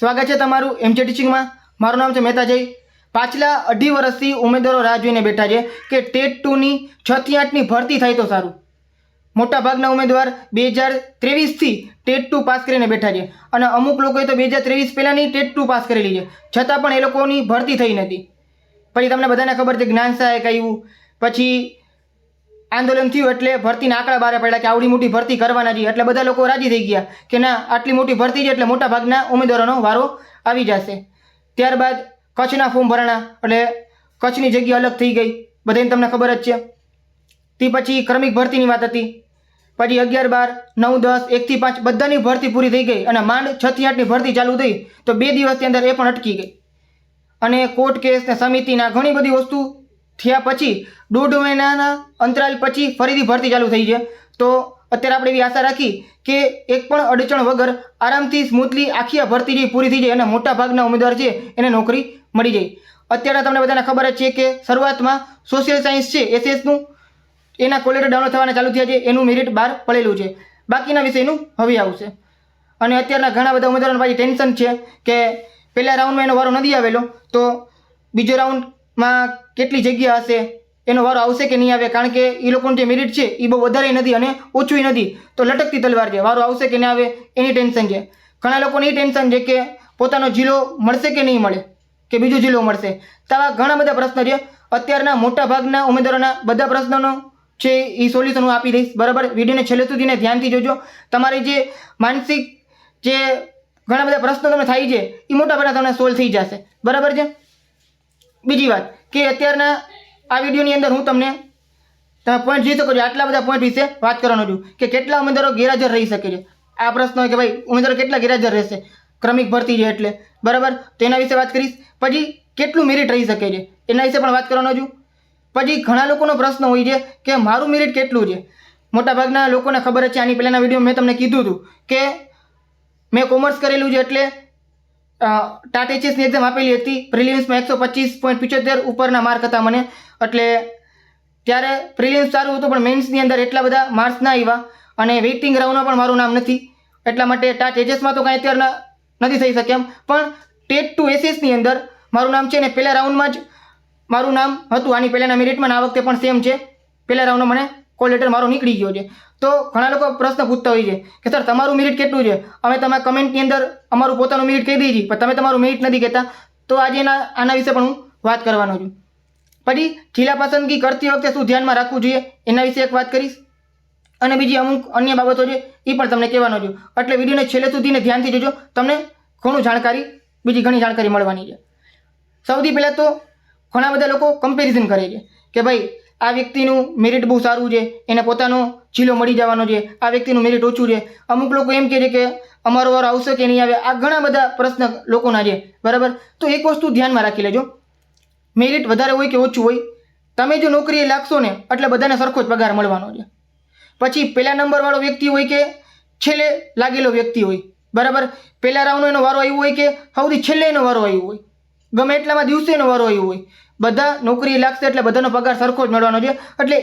સ્વાગત છે તમારું એમજે ટીચિંગમાં મારું નામ છે મહેતા જય. પાછલા અઢી વર્ષથી ઉમેદવારો રાહ જોઈને બેઠા છે કે ટેટ ટુની છથી આઠની ભરતી થાય તો સારું. મોટાભાગના ઉમેદવાર બે હજાર ત્રેવીસથી ટેટ ટુ પાસ કરીને બેઠા છે અને અમુક લોકોએ તો બે હજાર ત્રેવીસ પહેલાંની ટેટ ટુ પાસ કરેલી છે. છતાં પણ એ લોકોની ભરતી થઈ નથી. પછી તમને બધાને ખબર છે જ્ઞાન સહાયક આવ્યું. પછી આંદોલન થયું એટલે ભરતીના આંકડા બહાર પડ્યા કે આવડી મોટી ભરતી કરવાના છે એટલે બધા લોકો રાજી થઈ ગયા કે ના, આટલી મોટી ભરતી છે એટલે મોટા ભાગના ઉમેદવારોનો વારો આવી જશે. ત્યારબાદ કચ્છના ફોર્મ ભરાણા, એટલે કચ્છની જગ્યા અલગ થઈ ગઈ. બધાને તમને ખબર જ છે. તે પછી ક્રમિક ભરતીની વાત હતી. પછી અગિયાર બાર, નવ, દસ એકથી પાંચ બધાની ભરતી પૂરી થઈ ગઈ અને માંડ છથી આઠની ભરતી ચાલુ થઈ તો બે દિવસની અંદર એ પણ અટકી ગઈ. અને કોર્ટ કેસ ને સમિતિના ઘણી બધી વસ્તુ થયા પછી દોઢ મહિનાના અંતરાલ પછી ફરીથી ભરતી ચાલુ થઈ છે. તો અત્યારે આપણે એવી આશા રાખી કે એક પણ અડચણ વગર આરામથી સ્મૂથલી આખી આ ભરતી જે પૂરી થઈ જાય અને મોટા ભાગના ઉમેદવાર છે એને નોકરી મળી જાય. અત્યારે તમને બધાને ખબર જ છે કે શરૂઆતમાં સોશિયલ સાયન્સ છે એસએસનું એના કોલેટર ડાઉનલોડ થવાના ચાલુ થયા છે, એનું મેરિટ બહાર પડેલું છે. બાકીના વિષયનું હવે આવશે. અને અત્યારના ઘણા બધા ઉમેદવારોને પાછી ટેન્શન છે કે પહેલા રાઉન્ડમાં એનો વારો નથી આવેલો, તો બીજો રાઉન્ડમાં કેટલી જગ્યા હશે? એનો વારો આવશે કે નહીં આવે? કારણ કે એ લોકોનું જે મેરિટ છે એ બહુ વધારે નથી અને ઓછું નથી. તો લટકતી તલવાર છે. વારો આવશે કે નહીં આવે? એની ટેન્શન છે. ઘણા લોકોને એ ટેન્શન છે કે પોતાનો જિલ્લો મળશે કે નહીં મળે? કે બીજો જિલ્લો મળશે? તો આવા ઘણા બધા પ્રશ્નો છે. અત્યારના મોટા ભાગના ઉમેદવારોના બધા પ્રશ્નોનો છે એ સોલ્યુશન હું આપી દઈશ. બરાબર? વિડીયોને છેલ્લે સુધીને ધ્યાનથી જોજો. તમારી જે માનસિક જે ઘણા બધા પ્રશ્નો તમને થાય છે એ મોટા ભાગના તમને સોલ્વ થઈ જશે. બરાબર છે? બીજી વાત, કે અત્યારના આ વિડીયોની અંદર હું તમને તમે પોઈન્ટ જોઈ શકો આટલા બધા પોઈન્ટ વિશે વાત કરવાનો છું, કે કેટલા ઉમેદવારો ગેરહાજર રહી શકે છે? આ પ્રશ્ન કે ભાઈ, ઉમેદવારો કેટલા ગેરહાજર રહેશે? ક્રમિક ભરતી છે એટલે, બરાબર? તો એના વિશે વાત કરીશ. પછી કેટલું મેરિટ રહી શકે છે? એના વિશે પણ વાત કરવાનો છું. પછી ઘણા લોકોનો પ્રશ્ન હોય છે કે મારું મેરિટ કેટલું છે? મોટાભાગના લોકોને ખબર છે, આની પહેલાંના વીડિયો મેં તમને કીધું હતું કે મેં કોમર્સ કરેલું છે એટલે ટાટ એચએસની એક્ઝામ આપેલી હતી. પ્રિલિમ્સમાં એકસો પચીસ પોઈન્ટ પિચોતેર ઉપરના માર્ક હતા મને. એટલે ત્યારે પ્રિલિમ્સ સારું હતું, પણ મેન્સની અંદર એટલા બધા માર્ક્સ ના આવ્યા અને વેઇટિંગ રાઉન્ડમાં પણ મારું નામ નથી. એટલા માટે ટાટ એચએસમાં તો કાંઈ અત્યારના નથી થઈ શકે એમ. પણ ટેટ ટુ એસએસની અંદર મારું નામ છે ને પહેલા રાઉન્ડમાં જ મારું નામ હતું. આની પહેલાંના મેરિટમાં આ વખતે પણ સેમ છે. પહેલા રાઉન્ડમાં મને કોલ લેટર મારો નીકળી ગયો છે. તો ઘણા લોકો પ્રશ્ન પૂછતા હોય છે કે, સર, તમારું મેરિટ કેટલું છે? અમે તમે કમેન્ટની અંદર અમારું પોતાનું મેરિટ કહી છીએ, પણ તમે તમારું મેરિટ નથી કહેતા. તો આજે એના, આના વિશે પણ હું વાત કરવાનો છું. પછી જિલ્લા પસંદગી કરતી વખતે શું ધ્યાનમાં રાખવું જોઈએ? એના વિશે એક વાત કરીશ. અને બીજી અમુક અન્ય બાબતો છે, એ પણ તમને કહેવાનો છું. એટલે વિડીયોને છેલ્લે સુધીને ધ્યાનથી જોજો. તમને ઘણું જાણકારી, બીજી ઘણી જાણકારી મળવાની છે. સૌથી પહેલાં તો ઘણા બધા લોકો કમ્પેરિઝન કરે છે કે ભાઈ આ વ્યક્તિનું મેરિટ બહુ સારું છે, એને પોતાનો ચીલો મળી જવાનો છે, આ વ્યક્તિનું મેરિટ ઓછું છે. અમુક લોકો એમ કહે છે કે અમારો વારો આવશે કે નહીં આવે, આ ઘણા બધા પ્રશ્ન લોકોના છે, બરાબર? તો એક વસ્તુ ધ્યાનમાં રાખી લેજો. મેરિટ વધારે હોય કે ઓછું હોય? તમે જો નોકરીએ લાગશો ને એટલે બધાને સરખો જ પગાર મળવાનો છે. પછી પહેલા નંબરવાળો વ્યક્તિ હોય કે છેલ્લે લાગેલો વ્યક્તિ હોય, બરાબર? પહેલા રાઉન્ડનો એનો વારો આવ્યો હોય કે સૌથી છેલ્લે એનો વારો આવ્યો હોય? ગમે એટલામાં દિવસે એનો વારો આવ્યો હોય. બધા નોકરી લાગશે એટલે બધાનો પગાર સરખો જ મળવાનો છે. એટલે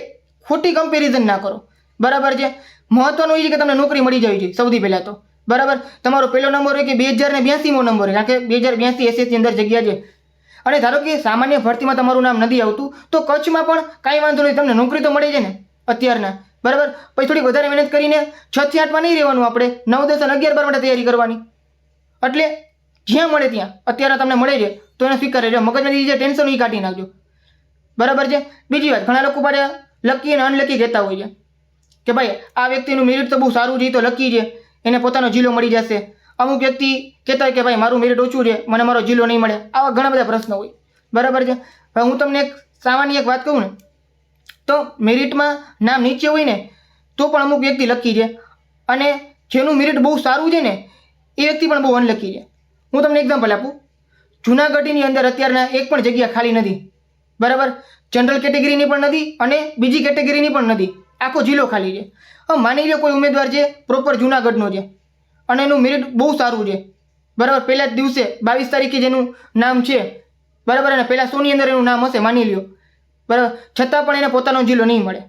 ખોટી કમ્પેરિઝન ના કરો. બરાબર છે? મહત્વનું એ છે કે તમને નોકરી મળી જવી જોઈએ સૌથી પહેલાં તો. બરાબર? તમારો પહેલો નંબર હોય કે બે હજાર ને બ્યાસીમો નંબર હોય, કારણ કે બે હજાર બ્યાસી એસએસની અંદર જગ્યા છે. અને ધારો કે સામાન્ય ભરતીમાં તમારું નામ નથી આવતું, તો કચ્છમાં પણ કાંઈ વાંધો નહીં, તમને નોકરી તો મળે છે ને, અત્યારના. બરાબર? પછી થોડી વધારે મહેનત કરીને છ થી આઠમાં નહીં રહેવાનું આપણે, નવ, દસ અને અગિયાર બાર માટે તૈયારી કરવાની. એટલે જ્યાં મળે ત્યાં, અત્યારે તમને મળે છે. તો એને સ્વીકારે છે મગજમાંથી જે ટેન્શન એ કાઢી નાખજો. બરાબર છે? બીજી વાત, ઘણા લોકો પાછા લકી અને અનલકી કહેતા હોય છે. કે ભાઈ, આ વ્યક્તિનું મેરિટ તો બહુ સારું છે તો લકી છે. એને પોતાનો જિલ્લો મળી જશે. અમુક વ્યક્તિ કહેતા હોય કે ભાઈ, મારું મેરિટ ઓછું છે, મને મારો જિલ્લો નહીં મળે. આવા ઘણા બધા પ્રશ્નો હોય. બરાબર છે? હવે હું તમને એક સામાન્ય એક વાત કહું ને, તો મેરિટમાં નામ નીચે હોય ને, તો પણ અમુક વ્યક્તિ લકી છે. અને જેનું મેરિટ બહુ સારું છે ને, એ વ્યક્તિ પણ બહુ અનલકી છે. હું તમને એક્ઝામ્પલ આપું. જૂનાગઢની અંદર અત્યારના એક પણ જગ્યા ખાલી નથી. બરાબર? જનરલ કેટેગરીની પણ નથી અને બીજી કેટેગરીની પણ નથી. આખો જિલ્લો ખાલી છે. હવે માની લો કોઈ ઉમેદવાર છે પ્રોપર જૂનાગઢનો છે. અને એનું મેરિટ બહુ સારું છે. બરાબર? પહેલા જ દિવસે બાવીસ તારીખે જેનું નામ છે. બરાબર? અને પહેલાં સોની અંદર એનું નામ હશે, માની લ્યો. બરાબર? છતાં પણ એને પોતાનો જિલ્લો નહીં મળે.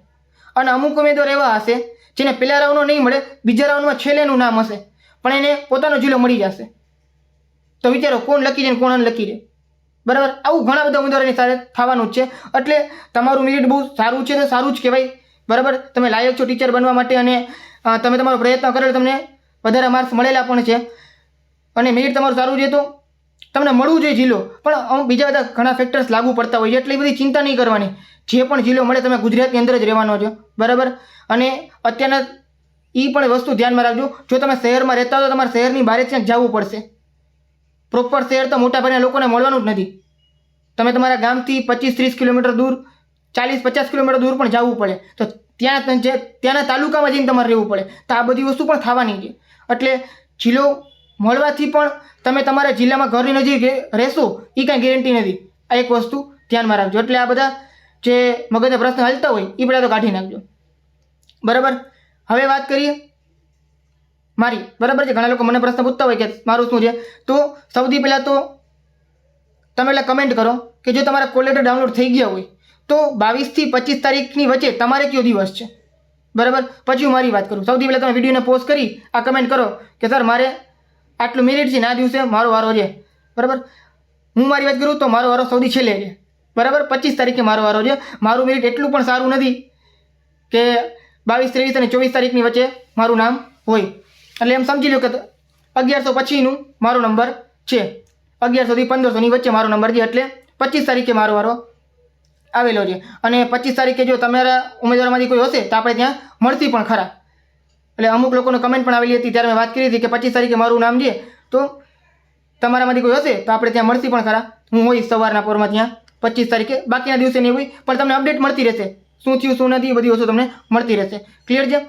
અને અમુક ઉમેદવાર એવા હશે, જેને પહેલા રાઉન્ડનો નહીં મળે, બીજા રાઉન્ડમાં છેલ્લેનું નામ હશે. પણ એને પોતાનો જિલ્લો મળી જશે. તો વિચારો, કોણ લકી ને કોણ અનલકી છે બરાબર? આવું ઘણા બધા ઉમેદવારોની સાથે થવાનું જ છે. એટલે તમારું મેરિટ બહુ સારું છે તો સારું જ કહેવાય. બરાબર? તમે લાયક છો ટીચર બનવા માટે અને તમે તમારો પ્રયત્ન કરેલો તમને વધારે માર્ક્સ મળેલા પણ છે. અને મેરિટ તમારું સારું છે તો તમને મળવું જોઈએ જિલ્લો. પણ બીજા બધા ઘણા ફેક્ટર્સ લાગુ પડતા હોય છે. એટલી બધી ચિંતા નહીં કરવાની. જે પણ જિલ્લો મળે તમે ગુજરાતની અંદર જ રહેવાનો છો. બરાબર? અને અત્યારના એ પણ વસ્તુ ધ્યાનમાં રાખજો. જો તમે શહેરમાં રહેતા હો તો તમારે શહેરની બહાર જ ક્યાંક જવું પડશે. પ્રોપર શહેર તો મોટાભાગના લોકોને મળવાનું જ નથી. તમે તમારા ગામથી પચીસ ત્રીસ કિલોમીટર દૂર, ચાલીસ પચાસ કિલોમીટર દૂર પણ જવું પડે. તો ત્યાં જે, ત્યાંના તાલુકામાં જઈને તમારે રહેવું પડે. તો આ બધી વસ્તુ પણ થવાની છે. એટલે જિલ્લો મળવાથી પણ તમે તમારા જિલ્લામાં ઘરની નજીક રહેશો એ કાંઈ ગેરંટી નથી. આ એક વસ્તુ ધ્યાનમાં રાખજો. એટલે આ બધા જે મગજના પ્રશ્ન હાલતા હોય એ બધા તો કાઢી નાખજો. બરાબર? હવે વાત કરીએ મારી, બરાબર છે? ઘણા લોકો મને પ્રશ્ન પૂછતા હોય કે મારું શું છે? તો સૌથી પહેલાં તો તમે એટલે કમેન્ટ કરો કે જો તમારા કોલેટર ડાઉનલોડ થઈ ગયા હોય, તો બાવીસથી પચીસ તારીખની વચ્ચે તમારે કયો દિવસ છે? બરાબર? પછી હું મારી વાત કરું. સૌથી પહેલાં તમે વિડીયોને પોસ્ટ કરી, આ કમેન્ટ કરો કે સર, મારે આટલું મેરિટ છે ના દિવસે મારો વારો છે. બરાબર? હું મારી વાત કરું તો મારો વારો સૌથી છેલ્લે છે. બરાબર? પચીસ તારીખે મારો વારો છે. મારું મેરિટ એટલું પણ સારું નથી કે બાવીસ, ત્રેવીસ અને ચોવીસ તારીખની વચ્ચે મારું નામ હોય. એટલે એમ સમજી લો કે અગિયારસો પછીનું મારો નંબર છે. અગિયારસોથી પંદરસોની વચ્ચે મારો નંબર છે એટલે પચીસ તારીખે મારો વારો આવેલો છે. અને પચીસ તારીખે જો તમારા ઉમેદવારમાંથી કોઈ હશે તો આપણે ત્યાં મળતી પણ ખરા. એટલે અમુક લોકોને કમેન્ટ પણ આવેલી હતી, ત્યારે મેં વાત કરી હતી કે પચીસ તારીખે મારું નામ છે તો તમારામાંથી કોઈ હશે તો આપણે ત્યાં મળતી પણ ખરા. હું હોઈશ સવારના પોરમાં ત્યાં પચીસ તારીખે. બાકીના દિવસે નહીં હોય, પણ તમને અપડેટ મળતી રહેશે. શું થયું, શું નથી બધી વસ્તુ તમને મળતી રહેશે. ક્લિયર છે?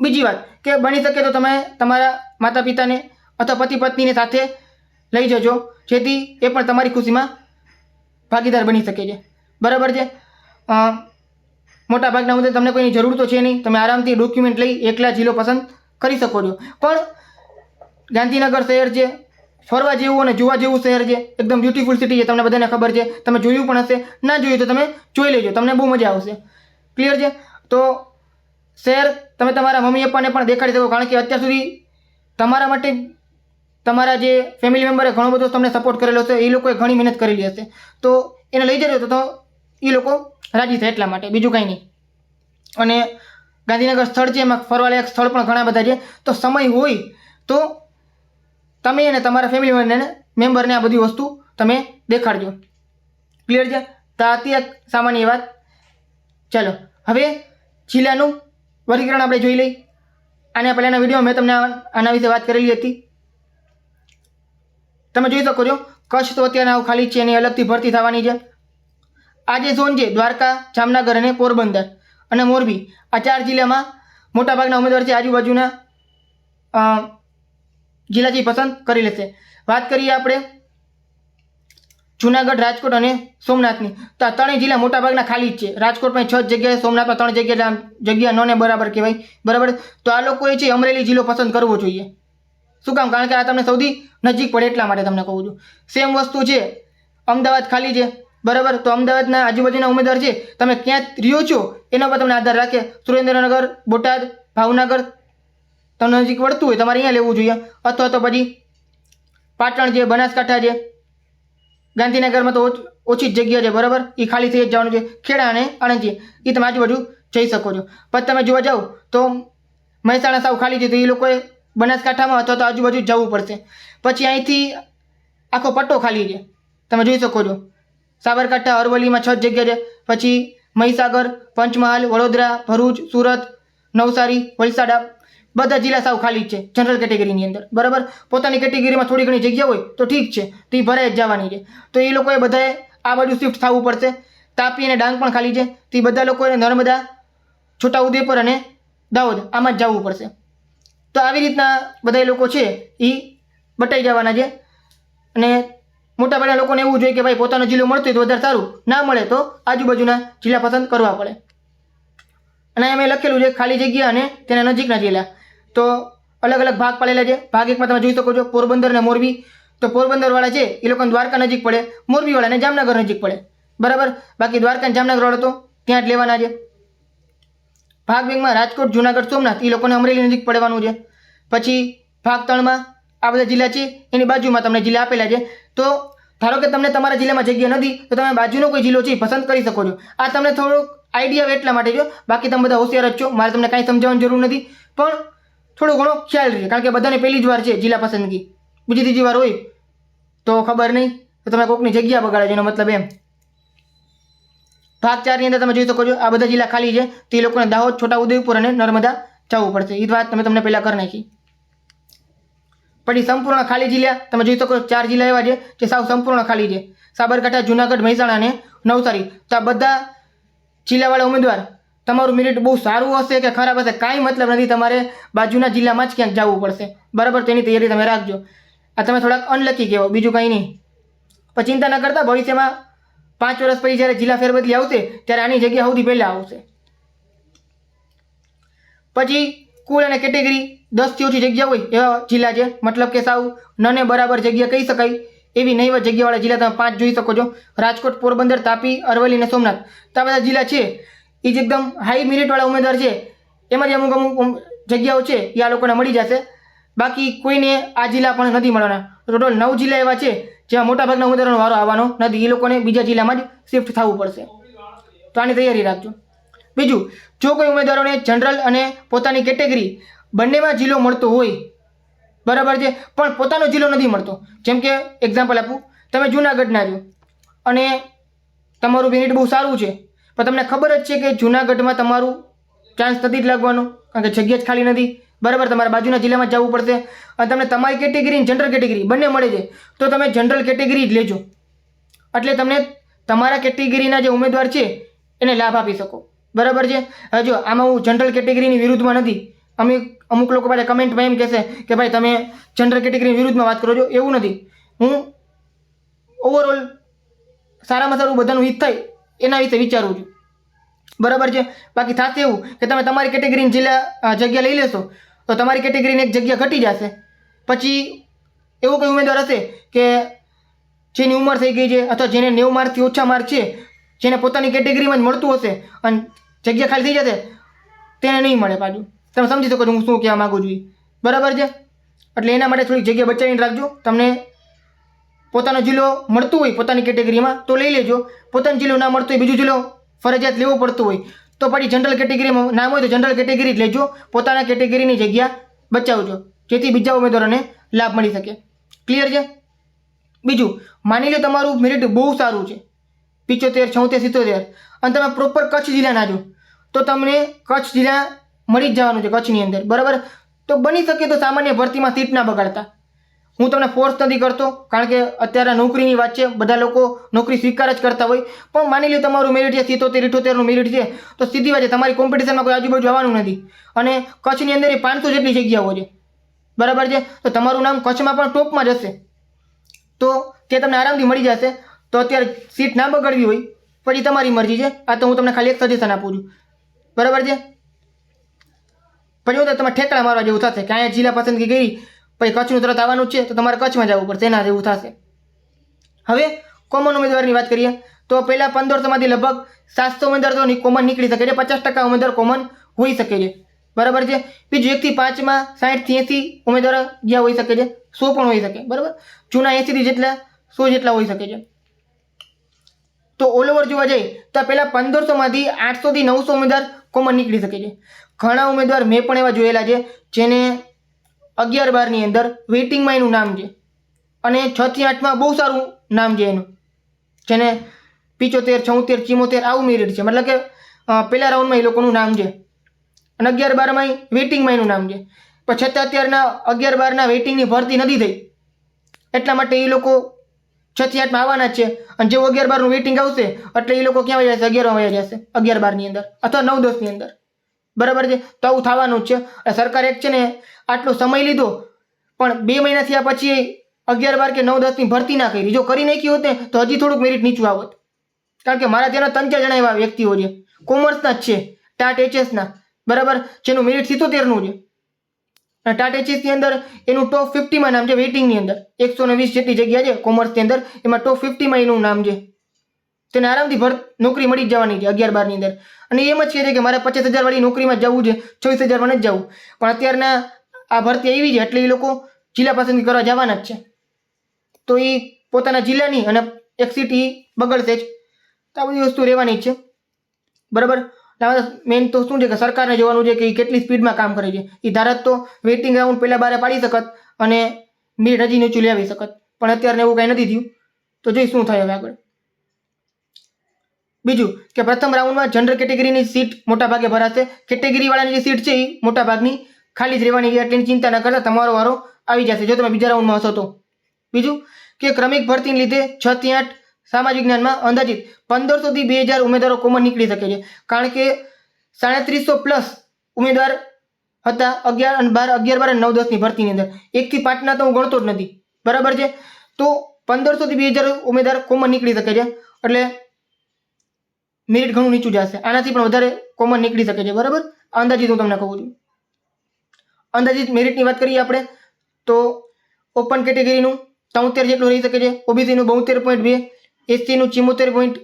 બીજી વાત, કે બની શકે તો તમે તમારા માતા પિતાને અથવા પતિ પત્નીને સાથે લઈ જજો, જેથી એ પણ તમારી ખુશીમાં ભાગીદાર બની શકે છે. બરાબર છે? મોટા ભાગના મુદ્દે તમને કોઈની જરૂર તો છે નહીં, તમે આરામથી ડોક્યુમેન્ટ લઈ એકલા જિલ્લો પસંદ કરી શકો છો. પણ ગાંધીનગર શહેર છે, ફરવા જેવું અને જોવા જેવું શહેર છે, એકદમ બ્યુટીફુલ સિટી છે, તમને બધાને ખબર છે. તમે જોયું પણ હશે, ના જોયું તો તમે જોઈ લેજો, તમને બહુ મજા આવશે. ક્લિયર છે? તો શહેર તમે તમારા મમ્મી પપ્પાને પણ દેખાડી શકો કારણ કે અત્યાર સુધી તમારા માટે તમારા જે ફેમિલી મેમ્બરે ઘણો બધો તમને સપોર્ટ કરેલો છે, એ લોકોએ ઘણી મહેનત કરેલી હશે. તો એને લઈ જજો તો એ લોકો રાજી થાય એટલા માટે, બીજું કંઈ નહીં. અને ગાંધીનગર સ્થળ છે, એમાં ફરવાલાયક સ્થળ પણ ઘણા બધા છે. તો સમય હોય તો તમે અને તમારા ફેમિલી મેમ્બરને આ બધી વસ્તુ તમે દેખાડજો. ક્લિયર છે? તો એક સામાન્ય વાત. ચાલો, હવે જિલ્લાનું વર્ગીકરણ આપણે જોઈ લઈ. આના પહેલાંના વીડિયો મેં તમને આના વિશે વાત કરેલી હતી. તમે જોઈ શકો છો, કચ્છ તો અત્યારે આવું ખાલી છે, એની અલગથી ભરતી થવાની છે. આ જે ઝોન છે, દ્વારકા, જામનગર અને પોરબંદર. અને મોરબી, આ ચાર જિલ્લામાં મોટાભાગના ઉમેદવાર છે આજુબાજુના જિલ્લાથી પસંદ કરી લેશે. વાત કરીએ આપણે જુનાગઢ, રાજકોટ અને સોમનાથની. તો આ ત્રણેય જિલ્લા મોટાભાગના ખાલી જ છે. રાજકોટમાં છ જગ્યાએ સોમનાથમાં ત્રણ જગ્યા જગ્યા નોને બરાબર કહેવાય. બરાબર? તો આ લોકોએ છે અમરેલી જિલ્લો પસંદ કરવો જોઈએ. શું કામ? કારણ કે આ તમને સૌથી નજીક પડે એટલા માટે તમને કહું છું. સેમ વસ્તુ છે, અમદાવાદ ખાલી છે. બરાબર? તો અમદાવાદના આજુબાજુના ઉમેદવાર છે, તમે ક્યાં રહ્યો છો, એના પર તમને આધાર રાખે. સુરેન્દ્રનગર, બોટાદ, ભાવનગર, તમને નજીક પડતું હોય, તમારે અહીંયા લેવું જોઈએ. અથવા તો પછી પાટણ છે, બનાસકાંઠા છે ગાંધીનગરમાં તો ઓછી જગ્યા છે, બરાબર? એ ખાલી થઈ જ જવાનું છે. ખેડા અને અણજી એ તમે આજુબાજુ જઈ શકો છો. પછી તમે જોવા જાઓ તો મહેસાણા સાવ ખાલી છે, તો એ લોકોએ બનાસકાંઠામાં અથવા તો આજુબાજુ જવું પડશે. પછી અહીંથી આખો પટ્ટો ખાલી છે. તમે જોઈ શકો છો. સાબરકાંઠા, અરવલ્લીમાં છ જગ્યા છે. પછી મહીસાગર, પંચમહાલ, વડોદરા, ભરૂચ, સુરત, નવસારી, વલસાડ બધા જિલ્લા સાવ ખાલી છે જનરલ કેટેગરીની અંદર. બરાબર? પોતાની કેટેગરીમાં થોડી ઘણી જગ્યા હોય તો ઠીક છે, તો એ ભરાઈ જ જવાની છે. તો એ લોકોએ બધાએ આ બાજુ શિફ્ટ થવું પડશે. તાપી અને ડાંગ પણ ખાલી છે, તો એ બધા લોકોએ નર્મદા, છોટાઉદેપુર અને દાહોદ આમાં જ જવું પડશે. તો આવી રીતના બધા લોકો છે એ બટાઈ જવાના છે. અને મોટાભાગના લોકોને એવું જોઈએ કે ભાઈ પોતાનો જિલ્લો મળતો હોય તો વધારે સારું, ના મળે તો આજુબાજુના જિલ્લા પસંદ કરવા પડે. અને મેં લખેલું છે, ખાલી જગ્યા અને તેના નજીકના જિલ્લા. તો અલગ અલગ ભાગ પાડેલા છે. ભાગ એકમાં તમે જોઈ શકો છો, પોરબંદર અને મોરબી. તો પોરબંદરવાળા છે, એ લોકોને દ્વારકા નજીક પડે. મોરબીવાળાને જામનગર નજીક પડે. બરાબર? બાકી દ્વારકા જામનગરવાળો તો ત્યાં જ લેવાના છે. ભાગ બેમાં રાજકોટ, જુનાગઢ, સોમનાથ એ લોકોને અમરેલી નજીક પડવાનું છે. પછી ભાગ ત્રણમાં આ બધા જિલ્લા છે, એની બાજુમાં તમને જિલ્લા આપેલા છે. તો ધારો કે તમને તમારા જિલ્લામાં જગ્યા નથી, તો તમે બાજુનો કોઈ જિલ્લો છે પસંદ કરી શકો છો. આ તમને થોડોક આઈડિયા એટલા માટે જો બાકી તમે બધા હોશિયાર જ છો. મારે તમને કાંઈ સમજાવવાની જરૂર નથી. પણ થોડો ઘણો ખ્યાલ રહે, કારણ કે બધાને પહેલી જ વાર છે જિલ્લા પસંદગી. બીજી ત્રીજી વાર હોય તો ખબર નહીં. તો તમે કોકની જગ્યા બગાડે, એનો મતલબ એમ. ભાગ ચારની અંદર તમે જોઈ શકો છો, આ બધા જિલ્લા ખાલી છે. તે લોકોને દાહોદ છોટાઉદેપુર અને નર્મદા જવું પડશે. એ વાત તમે તમને પહેલાં કરી નાખી. પછી સંપૂર્ણ ખાલી જિલ્લા, તમે જોઈ શકો ચાર જિલ્લા એવા છે જે સાવ સંપૂર્ણ ખાલી છે. સાબરકાંઠા, જુનાગઢ, મહેસાણા અને નવસારી. તો આ બધા જિલ્લાવાળા ઉમેદવાર તમારું મેરિટ બહુ સારું હશે કે ખરાબ હશે, કાંઈ મતલબ નથી. તમારે બાજુના જિલ્લામાં જ ક્યાંક જવું પડશે. બરાબર? તેની તૈયારી તમે રાખજો. આ તમે થોડાક અનલકી કહેવો બીજું કંઈ નહીં. પણ ચિંતા ન કરતા, ભવિષ્યમાં પાંચ વર્ષ પછી જ્યારે જિલ્લા ફેરબદલી આવશે, ત્યારે આની જગ્યા સૌથી પહેલાં આવશે. પછી કુલ અને કેટેગરી દસથી ઓછી જગ્યા હોય એવા જિલ્લા છે. મતલબ કે સાવ નને બરાબર જગ્યા કહી શકાય. એવી નહીવત જગ્યાવાળા જિલ્લા તમે પાંચ જોઈ શકો છો. રાજકોટ, પોરબંદર, તાપી, અરવલ્લી અને સોમનાથ. તો આ બધા જિલ્લા છે. એ જ એકદમ હાઈ મેરિટવાળા ઉમેદવાર છે. એમાં જે અમુક અમુક જગ્યાઓ છે, એ આ લોકોને મળી જશે. બાકી કોઈને આ જિલ્લા પણ નથી મળવાના. ટોટલ નવ જિલ્લા એવા છે જ્યાં મોટાભાગના ઉમેદવારોનો વારો આવવાનો નથી. એ લોકોને બીજા જિલ્લામાં જ શિફ્ટ થવું પડશે. તો આની તૈયારી રાખજો. બીજું, જો કોઈ ઉમેદવારોને જનરલ અને પોતાની કેટેગરી બંનેમાં જિલ્લો મળતો હોય, બરાબર છે, પણ પોતાનો જિલ્લો નથી મળતો. જેમ કે એક્ઝામ્પલ આપું, તમે જુનાગઢના છો અને તમારું યુનિટ બહુ સારું છે. પણ તમને ખબર જ છે કે જુનાગઢમાં તમારું ચાન્સ નથી જ લાગવાનો, કારણ કે જગ્યા જ ખાલી નથી. બરાબર, તમારા બાજુના જિલ્લામાં જવું પડશે. અને તમને તમારી કેટેગરી જનરલ કેટેગરી બંને મળે છે. તો તમે જનરલ કેટેગરી જ લેજો. એટલે તમને તમારા કેટેગરીના જે ઉમેદવાર છે, એને લાભ આપી શકો. બરાબર છે? હવે જો, આમાં હું જનરલ કેટેગરીની વિરુદ્ધમાં નથી. અમે અમુક લોકો પાસે કમેન્ટમાં એમ કહેશે કે ભાઈ, તમે જનરલ કેટેગરીની વિરુદ્ધમાં વાત કરો છો. એવું નથી. હું ઓવરઓલ સારામાં સારું બધાનું હિત થાય એના વિશે વિચારું છું. બરાબર છે? બાકી થશે એવું કે તમે તમારી કેટેગરીની જિલ્લા જગ્યા લઈ લેશો, તો તમારી કેટેગરીની એક જગ્યા ઘટી જશે. પછી એવો કોઈ ઉમેદવાર હશે કે જેની ઉંમર થઈ ગઈ છે અથવા જેને નેવું માર્કથી ઓછા માર્ક છે, જેને પોતાની કેટેગરીમાં જ મળતું હશે અને જગ્યા ખાલી થઈ જશે, તેને નહીં મળે પાછું. તમે સમજી શકો છો હું શું કહેવા માગું છું બરાબર છે? એટલે એના માટે થોડીક જગ્યા બચાવીને રાખજો. તમને પોતાનો જિલ્લો મળતું હોય પોતાની કેટેગરીમાં તો લઈ લેજો. પોતાનો જિલ્લો ના મળતો હોય બીજો જિલ્લો ફરજિયાત લેવું પડતું હોય, તો પછી જનરલ કેટેગરીમાં નામ હોય તો જનરલ કેટેગરી જ લેજો. પોતાના કેટેગરીની જગ્યા બચાવજો, જેથી બીજા ઉમેદવારોને લાભ મળી શકે. ક્લિયર છે? બીજું, માની લો તમારું મેરિટ બહુ સારું છે. પિચોતેર, છોતેર, સિત્તોતેર, અને તમે પ્રોપર કચ્છ જિલ્લાના છો, તો તમને કચ્છ જિલ્લા મળી જ જવાનું છે કચ્છની અંદર. બરાબર? તો બની શકે તો સામાન્ય ભરતીમાં સીટ ના બગાડતા. હું તમને ફોર્સ નથી કરતો, કારણ કે અત્યારે નોકરીની વાત છે, બધા લોકો નોકરી સ્વીકાર જ કરતા હોય. પણ માની લો તમારું મેરિટ છે, સિત્તોતેર, ઇઠોતેરનું મેરિટ છે, તો સીધી વાત છે, તમારી કોમ્પિટિશનમાં કોઈ આજુબાજુ આવવાનું નથી. અને કચ્છની અંદર એ પાંચસો જેટલી જગ્યાઓ છે. બરાબર છે? તો તમારું નામ કચ્છમાં પણ ટોપમાં જશે તો તે તમને આરામથી મળી જશે. તો અત્યારે સીટ ના બગડવી હોય, પછી તમારી મરજી છે. આ તો હું તમને ખાલી એક સજેશન આપું છું. બરાબર છે? પછી હું તમે ઠેકડા મારવા જેવું થશે, કે અહીંયા જિલ્લા પસંદગી કરી પછી કચ્છનું તરત આવવાનું છે, તો તમારે કચ્છમાં જવું પડશે એના જેવું થશે. હવે કોમન ઉમેદવારની વાત કરીએ, તો પહેલાં પંદરસોમાંથી લગભગ સાતસો ઉમેદવાર તો કોમન નીકળી શકે છે, પચાસ ટકા ઉમેદવાર કોમન હોઈ શકે છે. બરાબર છે? બીજું એકથી પાંચમાં સાઠથી એંસી ઉમેદવાર ગયા હોઈ શકે છે, સો પણ હોઈ શકે, બરાબર? જૂના એંસીથી જેટલા, સો જેટલા હોઈ શકે છે. તો ઓલ ઓવર જોવા જઈએ, તો પહેલાં પંદરસોમાંથી આઠસોથી નવસો ઉમેદવાર કોમન નીકળી શકે છે. ઘણા ઉમેદવાર મેં પણ એવા જોયેલા છે, જેને અગિયાર બારની અંદર વેઇટિંગમાં એનું નામ છે. અને છથી આઠમાં બહુ સારું નામ છે એનું. જેને પિચોતેર, છોતેર, ચિમોતેર આવું મેરિટ છે. મતલબ કે પહેલા રાઉન્ડમાં એ લોકોનું નામ છે. અને અગિયાર બારમાં વેઇટિંગમાં એનું નામ છે. પણ છતાં અત્યારના અગિયાર બારના વેઇટિંગની ભરતી નથી થઈ. એટલા માટે એ લોકો છથી આઠમાં આવવાના છે. અને જેવું અગિયાર બારનું વેઇટિંગ આવશે, એટલે એ લોકો ક્યાં વયા જશે? અગિયારમાં વયા જશે. અગિયાર બારની અંદર. અથવા નવ દસની અંદર. બરાબર છે? તો આવું થવાનું જ છે. સરકાર એક છે ને, આટલો સમય લીધો, પણ બે મહિના થયા પછી અગિયાર બાર કે નવ દસની ભરતી ના કરી. જો કરી નાખી હોત ને, તો હજી થોડુંક મેરિટ નીચું આવત. કારણ કે મારા ત્યાંના ત્રણ ચાર જણા એવા વ્યક્તિઓ છે. કોમર્સના જ છે. ટાટ એચએસના બરાબર? જેનું મેરિટ સિત્તોતેરનું છે. અને ટાટ એચએસની અંદર એનું ટોપ ફિફ્ટીમાં નામ છે વેઇટિંગની અંદર. એકસો ને વીસ જેટલી જગ્યા છે કોમર્સની અંદર. એમાં ટોપ ફિફ્ટીમાં એનું નામ છે. તેને આરામથી ભર નોકરી મળી જ જવાની છે અગિયાર બારની અંદર. અને એમ જ છે કે મારે પચાસ હજારવાળી નોકરીમાં જવું છે, ચોવીસ હજારમાં નથી જવું. પણ અત્યારના આ ભરતી એવી છે એટલે એ લોકો જિલ્લા પસંદગી કરવા જવાના જ છે. તો એ પોતાના જિલ્લાની અને એક સિટી બગડશે જ. તો આ બધી વસ્તુ રહેવાની જ છે. બરાબર? મેઇન તો શું છે કે સરકારને જોવાનું છે કે એ કેટલી સ્પીડમાં કામ કરે છે. એ ધારત તો વેઇટિંગ રાઉન્ડ પહેલાં બારે પાડી શકત અને મિનિટ હજી નીચું લઈ આવી શકત. પણ અત્યારે એવું કાંઈ નથી થયું. તો જોઈ શું થાય હવે આગળ. બીજું કે પ્રથમ રાઉન્ડમાં જનરલ કેટેગરીની સીટ મોટા ભાગે ભરાશે. કેટેગરીવાળાની જે સીટ છે એ મોટા ભાગની ખાલી જ રહેવાની એટલી ચિંતા ન કરતા, તમારો વારો આવી જશે, જો તમે બીજા રાઉન્ડમાં હશો તો. બીજું કે ક્રમિક ભરતીને લીધે છ થી આઠ સામાજિક જ્ઞાનમાં અંદાજિત પંદરસોથી બે હજાર ઉમેદવારો કોમન નીકળી શકે છે. કારણ કે સાડત્રીસો પ્લસ ઉમેદવાર હતા અગિયાર અને બાર, અગિયાર, બાર અને નવ દસની ભરતીની અંદર. એકથી પાંચના તો હું ગણતો જ નથી. બરાબર છે? તો પંદરસોથી બે હજાર ઉમેદવાર કોમન નીકળી શકે છે. એટલે મેરિટ ઘણું નીચું જશે. આનાથી પણ વધારે કોમન નીકળી શકે છે, બરાબર? અંદાજિત હું તમને કહું છું. અંદાજિત મેરિટની વાત કરીએ આપણે, તો ઓપન કેટેગરીનું તોતેર જેટલું રહી શકે છે, ઓબીસીનું બોતેર પોઈન્ટ બે, એસસીનું ચિમોતેર પોઈન્ટ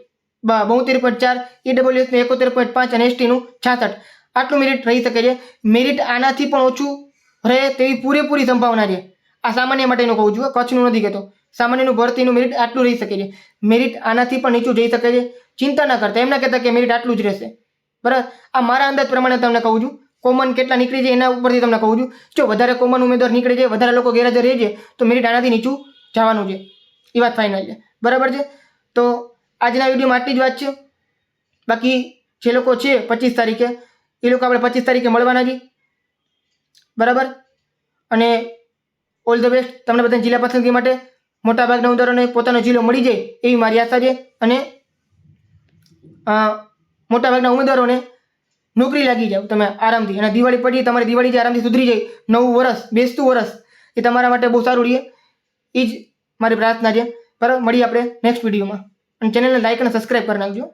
બોતેર પોઈન્ટ ચાર, ઈડબ્લ્યુએસનું એકોતેર પોઈન્ટ પાંચ અને એસટીનું છાસઠ. આટલું મેરિટ રહી શકે છે. મેરિટ આનાથી પણ ઓછું રહે તેવી પૂરેપૂરી સંભાવના છે. આ સામાન્ય માટેનું કહું છું કચ્છનું નથી કહેતો. સામાન્યનું ભરતીનું મેરિટ આટલું રહી શકે છે. મેરિટ આનાથી પણ નીચું જઈ શકે છે. ચિંતા ના કરતા. એમના કહેતા કે મેરિટ આટલું જ રહેશે. બરાબર? આ મારા અંદાજ પ્રમાણે તમને કહું છું. કોમન કેટલા નીકળી જાય એના ઉપરથી તમને કહું છું. જો વધારે કોમન ઉમેદવાર નીકળી છે વધારે લોકો ગેરહાજર રહે છે, તો મેરિટ આનાથી નીચું જવાનું છે. એ વાત ફાઇનલ છે. બરાબર છે? તો આજના વિડીયોમાં આટલી જ વાત છે. બાકી જે લોકો છે પચીસ તારીખે, એ લોકો આપણે પચીસ તારીખે મળવાના છીએ બરાબર? અને ઓલ ધ બેસ્ટ તમને બધાને જિલ્લા પસંદગી માટે મોટાભાગના ઉમેદવારોને પોતાનો જિલ્લો મળી જાય એવી મારી આશા છે. અને મોટાભાગના ઉમેદવારોને નોકરી લાગી જાવ તમે આરામથી. અને દિવાળી પડી તમારી દિવાળી જે આરામથી સુધરી જાય, નવું વરસ, બેસતું વરસ, એ તમારા માટે બહુ સારું રહે. એ જ મારી પ્રાર્થના છે. બરાબર, મળીએ આપણે નેક્સ્ટ વિડીયોમાં અને ચેનલને લાઇક અને સબસ્ક્રાઈબ કરી નાખજો.